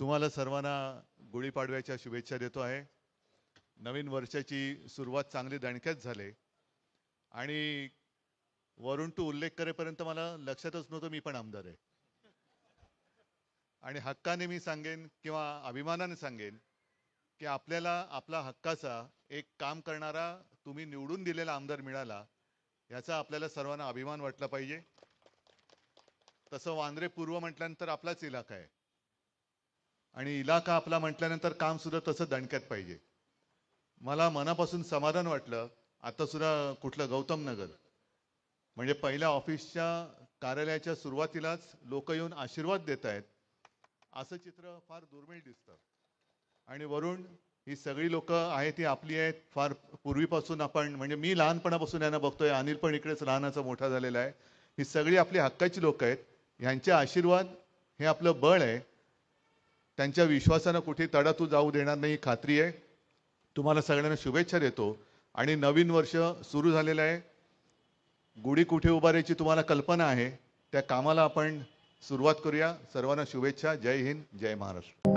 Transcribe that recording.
तुम्हाला सर्वांना गुढीपाडव्याच्या शुभेच्छा देतो आहे. नवीन वर्षाची सुरुवात चांगली दणक्यात झाले. आणि वरून तू उल्लेख करेपर्यंत मला लक्षातच नव्हतं मी पण आमदार आहे. आणि हक्काने मी सांगेन किंवा अभिमानाने सांगेन की आपल्याला आपला हक्काचा एक काम करणारा तुम्ही निवडून दिलेला आमदार मिळाला याचा आपल्याला सर्वांना अभिमान वाटला पाहिजे. तसं वांद्रे पूर्व म्हटल्यानंतर आपलाच इलाका आहे. आणि इलाका आपला म्हटल्यानंतर काम सुद्धा तसं दणक्यात पाहिजे. मला मनापासून समाधान वाटलं. आता सुद्धा कुठलं गौतम नगर. म्हणजे पहिल्या ऑफिसच्या कार्यालयाच्या सुरुवातीलाच लोक येऊन आशीर्वाद देत आहेत. असं चित्र फार दुर्मिळ दिसतं. आणि वरून ही सगळी लोक आहेत ती आपली आहेत. फार पूर्वीपासून आपण म्हणजे मी लहानपणापासून यांना बघतोय. अनिल पण इकडेच लहानाचा मोठा झालेला आहे. ही सगळी आपली हक्काची लोक आहेत. ह्यांचे आशीर्वाद हे आपलं बळ आहे. त्यांच्या विश्वासानं कुठे तडा तू जाऊ देणार नाही ही खात्री आहे. तुम्हाला सगळ्यांना शुभेच्छा देतो. आणि नवीन वर्ष सुरू झालेलं आहे. गुढी कुठे उभारायची तुम्हाला कल्पना आहे त्या कामाला आपण सुरुवात करूया. सर्वांना शुभेच्छा. जय हिंद जय महाराष्ट्र.